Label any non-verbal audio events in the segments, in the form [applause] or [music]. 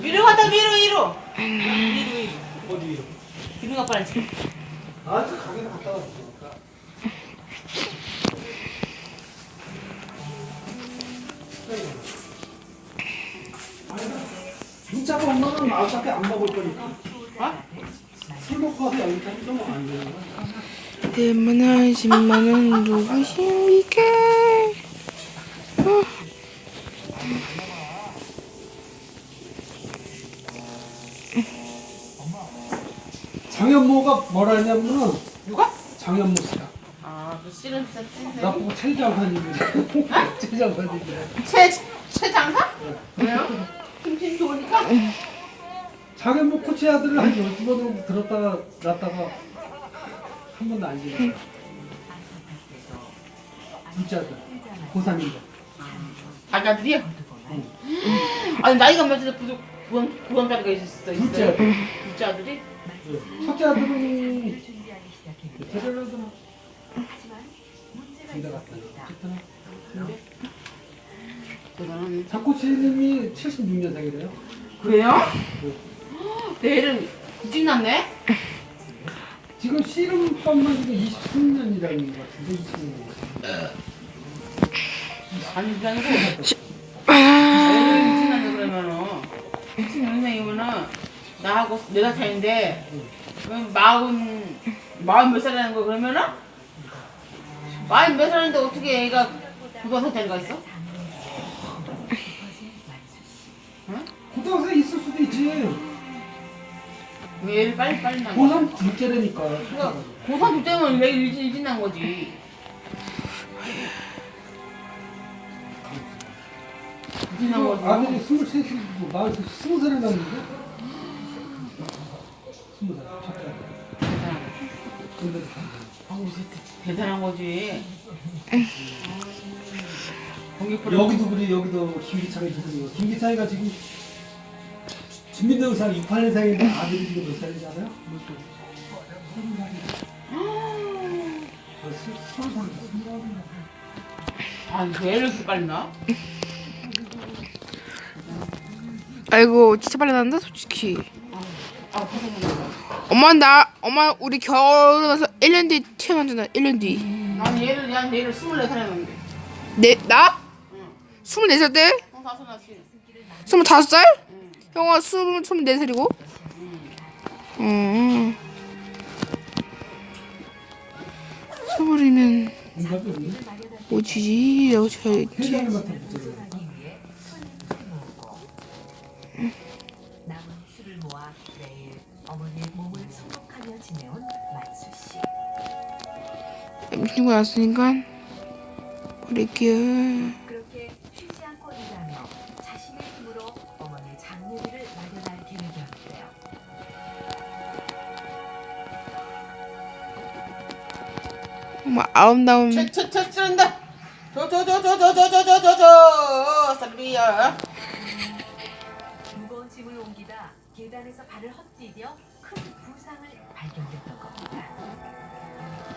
위로 가다 위로 위로 위로 위로 어디 위로? 기둥 아빠랑 지금 아저 가게는 갔다 왔어. 진짜가 엄마는 어차피 안 먹을 거니까. 어? 술 먹고 와서 여기까지 좀안 되는 거야. 대만한 10만원 누구십니까? 장현모가 뭐라 했냐면은 누가? 장현모 씨가 아그 씨름 나 보고 최장사님이래. [laughs] 최장사님이래. 최 최장사? 왜요? 힘심 좋으니까? 장현모 코치 아들을 한 12번을 들었다가 놨다가 한 번도 안 지냈어. 둘째 아들. 고3인데. 아가들이요? 아니 나이가 몇인데 부족 구원 구원까지가 있었어 둘째 있어요. 아들. 둘째 아들이? 첫째 아들은 대전하더라. 군대 갔다. 어쨌든 대 단하네. 장코치님이 76년생이래요. 그래요? 내일은 일찍 났네? 지금 씨름법만 지금 23년이라는 것 같은데 26년. 아니 아니고 내일은 일찍 났네 그러면은 26년이면은 나하고 네살 차인데 그럼 마흔 마흔 몇 살이라는 거 그러면은 마흔 몇 살인데 어떻게 애가 고등학생 때가 있어? 고등학생 있을 수도 있지. 왜 빨리 빨리 낳는 고3 둘째라니까. 그러니까 고3 때문에 왜 일찍 일찍 난 거지 일찍 난 거지 아들이 23이고 마흔 20살에 났는데? 20살. 첫째 아들. 대단한 근데 아우 대단한 거지 공기 여기도 그래 여기도 김기창이 주고 김기창이가 지금 의사 68년생인데 아들이 지금 몇 살이잖아요? 서른 살, 스물아홉이나. 아니 왜 애를 이렇게 빨리 낳아? 아이고 진짜 빨리 난다 솔직히 아 엄마 나 엄마 우리 결혼해서 1년 뒤에 태어났잖아 1년 뒤난 얘를 난 얘를 24살이었는데 내, 나? 응. 24살 때? 형 다섯 낳지 25살? 형아 스물 스물네 살이고. 음. 스물이면 오지지 라고 쳐야지. 친구 왔으니까 버릴게요. 정말 아름다운 찌른다 저저저저저저저저저 살비야 무거운 짐을 옮기다 계단에서 발을 헛디뎌 큰 부상을 발견했던 겁니다.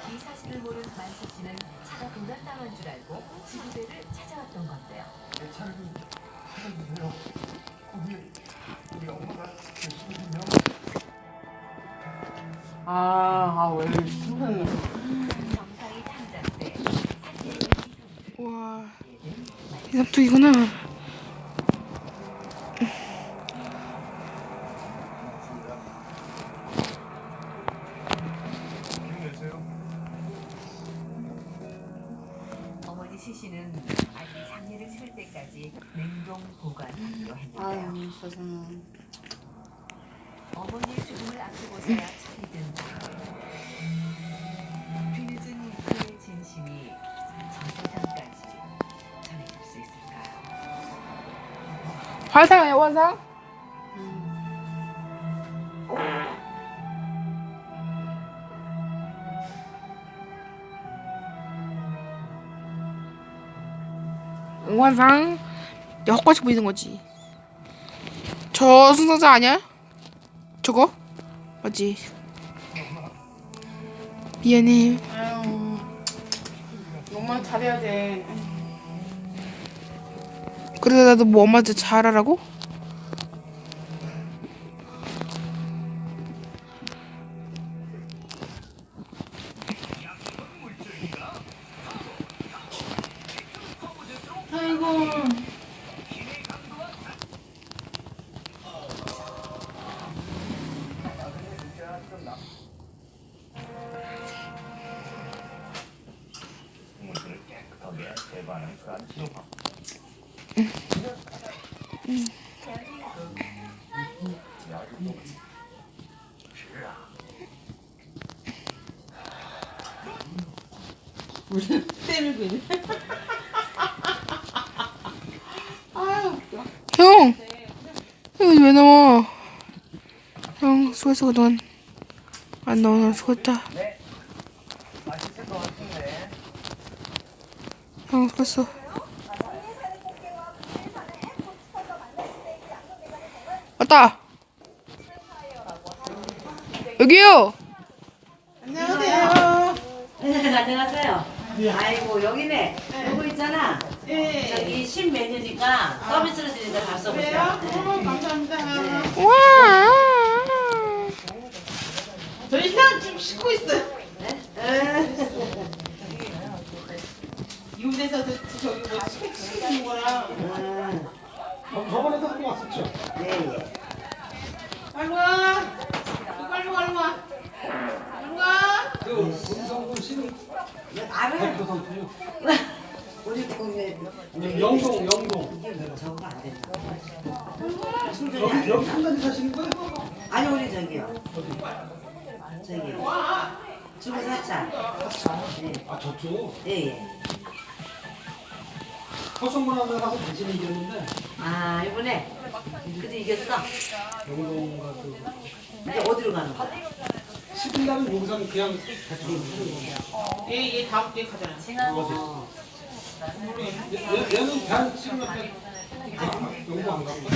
이 사실을 모른 만수 씨는 차가 도난당한 줄 알고 지구대를 찾아왔던 건데요. 내 차를 좀 찾아주세요. 거기 우리 엄마가 계시거든요. 아 아 왜 무슨 정상이 탐장 때 사진을 와 이삼뚝이구나. 어머니 시신은 아기 장례를 치를 때까지 냉동 보관하기로 했는데요. 아유 세상에. 어머니의 죽음을 앞두고서야 차리든 뒤늦은 그의 진심이 저세 화상이야 화상? 화상 야, 헛같이 보이는 거지 저승사자 아니야? 저거? 맞지? 미안해. 아유, 엄마 잘해야 돼. 그래서 나도 뭐 엄마한테 잘하라고? 무슨 때밀고 있네. 아유, 웃겨. 형! 형이 왜 나와? 형, 수고했어, 그동안. 안 나오나 수고했다. 형, 수고했어. 왔다! 여기요! 안녕하세요. 네, 안녕하세요. 아이고 여기네. 여기 있잖아. 예. 저기 신메뉴니까 서비스로 드리는데 가서 그래요? 보자. 어, 감사합니다. 와! 저희 신랑 지금 씻고 있어요. 이웃에서 저- 저기 뭐 식- 시키는 거랑. 저- 저번에도 한번 왔었죠? 네, 예. 빨리 와. 빨리 와, 빨리 와. 빨리 와. 그 문성군 씨는 알아요. 대표 선수요. 우리 동네 영동, 영동. 이게 왜 저거 안 된다. 충전이 여기, 안 여기 된다. 한가지 사시는 거예요? 아니 우리 저기요. 어디? 저기 주부 사차. 네, 아, 저쪽. 예, 예. 허성문화회하고 대신 이겼는데, 아 이번에 그래도 이겼어. 영동가 그. 이제 어디로 가는 거야? 10일 날은 용산 그냥 대충 하는 거. 얘, 얘 다음 주에 가잖아. 어디? 얘, 얘- 얘는 대한 지금 앞에 영도 안 갔고.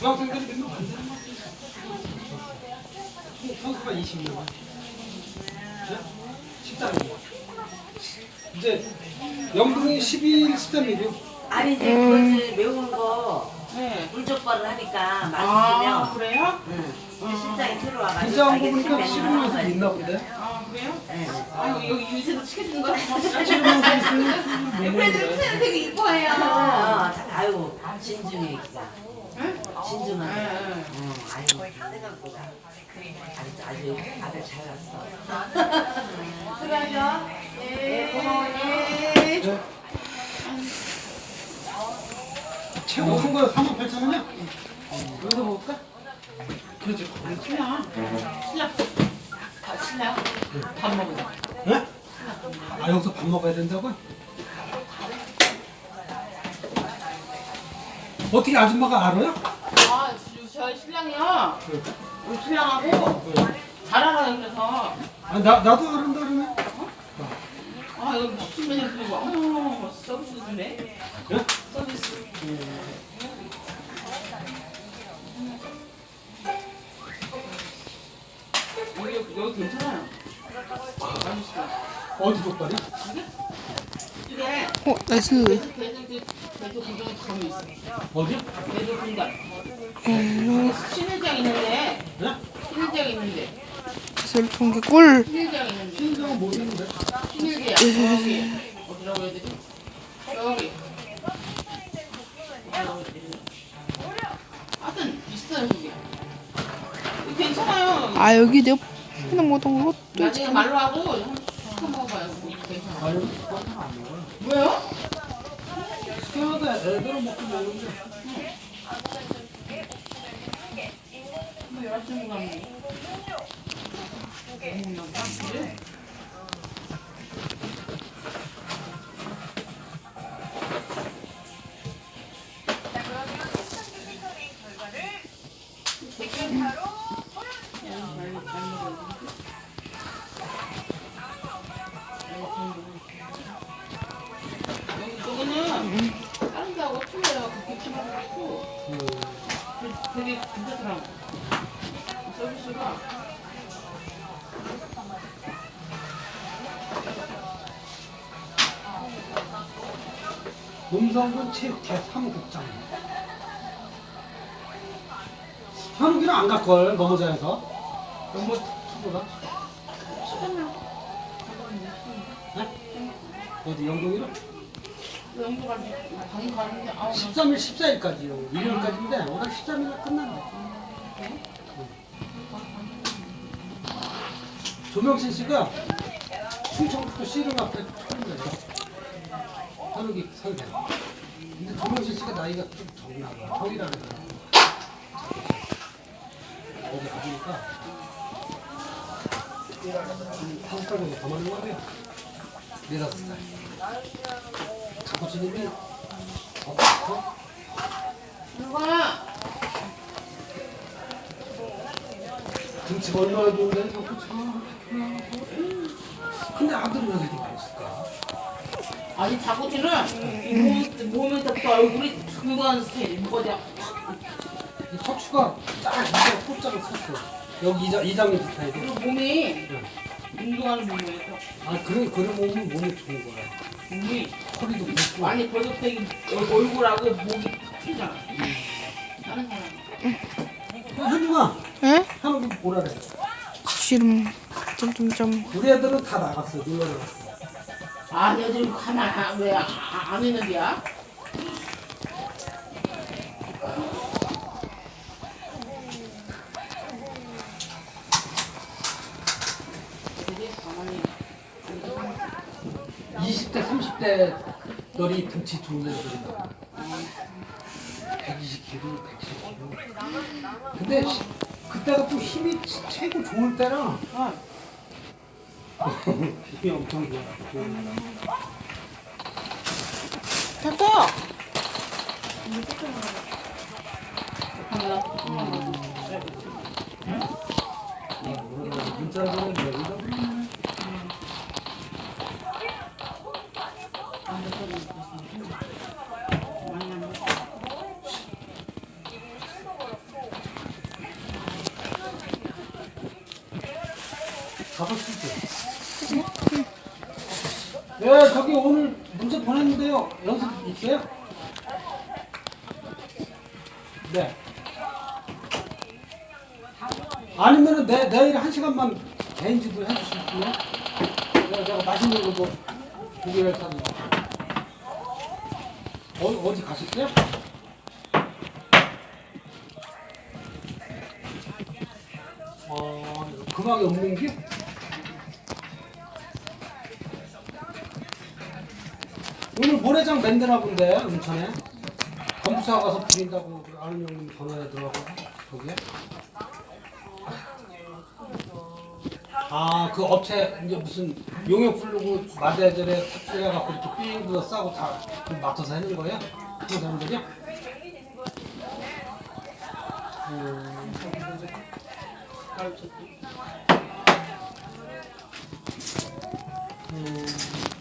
중학생들이 맨날 만드는 거 선수가 20명. 13명. 이제 영동이 12일 13일이요. 아니 이제 그거지 매운 거 네. 물족발을 하니까 아, 맛있으면 그래요? 응. 이제 신장이 들어와가지고 진짜 한 자기 거 보니까 신메뉴를 15일에서 하는 있나 거야. 본데. 아, 그래요? 네. 아유, 여기 이웃에서 시켜주는? 15일에서 있으면 옆에들 새는 되게 이뻐해요. 아, 아유 진중해 기가 응? 진중하네. 응, 응. 어, 아유 생각보다 아주 아주 아들 잘 났어. 수고하죠. 예, 고마워요. 네. 최고 큰 거야 3만 8천 원이야? 여기서 먹을까? 그렇지. 신랑. 신랑. 아, 신랑. 밥 먹자. 네? 아 여기서 밥 먹어야 된다고? 어떻게 아줌마가 알아요? 아, 저희 신랑이요. 우리 신랑하고 잘 알아요, 그래서. 아, 나, 나도 알은다 그러네. 아, 여기 식신메뉴 그리고, 어머, 서비스 주네. 예? 서비스. 여기, 여기 괜찮아요. 맛있어. 어디 족발이? 이게 어, 나이스. 대두, 대두, 대두 공장에 가면 있어. 어디? 대두 공장. 음, 신일장 있는데, 네? 신일장 있는데, 술 통계 꿀. 신일장 있는데, 신장은 모르는데. 신일계야. 여기. 어디라고 해야 되지? 여기. 하여튼, 있어요, 그게. 괜찮아요. 아, 여기 내가 그냥 먹던 것도 나중에 있잖아. 말로 하고, 한번 시켜 먹어봐요. 이거 괜찮아. 아유, 그건 안 먹어요. 왜요? 시원하다. 애들은 먹고 먹는데. Thank you. 음성군 체육회 사무국장. 현욱이는 안 갈걸, 넘어자에서. 넘어, 친구가. 네? 어디, 영동이로? 아우 13일, 14일까지요. 1일까지인데, 오늘 13일날 끝난대. 조명신 씨가 충청북도 씨름 앞에 처음 냈어. 서른이 서른 대. 근데 정영실 씨가 나이가 좀 적나 봐. 형이라는 거. 거기 가보니까 한 살은 더 많은 거 같아요. 네다섯 살. 갖고 지는데 어? 어? 누가? 등치 얼마나 좋은데 갖고 참. 근데 아들은 어디? 아니 자고지는 몸 몸에서부터 얼굴이 둥근 스타일 뭐냐 이 척추가 딱 이제 포짝을 섰어. 여기 이장, 이장님 스타일이. 그리고 몸이 응. 운동하는 몸이에요. 아, 그래, 그런 몸은 몸이 좋은 거야. 몸이 허리도 굵고. 아니 벌써부터 이 얼굴하고 목이 탁 튀잖아. 다른 사람. 현중아, 에? 한번 보라 그래. 씨름. 점점점. 우리 애들은 다 나갔어, 놀러 나갔어. 아, 얘들 하나 왜안 있는 거야? 이십 대 삼십 대 너리 등치 좋은 애들인다. 120kg, 110kg. 근데 그때가 또 힘이 최고 좋을 때라 어. こ 네. 아니면은 내, 내일 한 시간만 개인지도 해주실 수 있나요? 내가, 내가 맛있는 거뭐 고기를 사는 거. 어, 어디 가실게요? 어, 없는 길? 오늘 모래장 맨드나 본데, 음천에. 검사 가서 부린다고 아는 형님 전화에 들어가고, 거기에. 아, 그 업체, 이제 무슨 용역 부르고 마대절에 탑재해 갖고 이렇게 삥 둘러 싸고 다 맡아서 하는 거야? 그 사람들이야? 음, 음.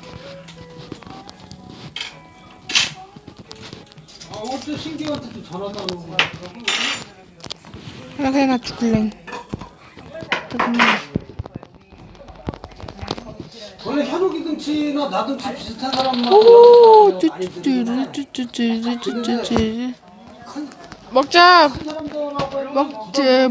아, 어째 신기한테도 전화도 안 오고. 야, 그냥 나 죽을래. 원래 현욱이 등치나 나 등치 비슷한 사람만 오, 연습하는 거 많이 들리는데 뚜뚜뚜뚜뚜뚜뚜뚜. 먹자. 먹자.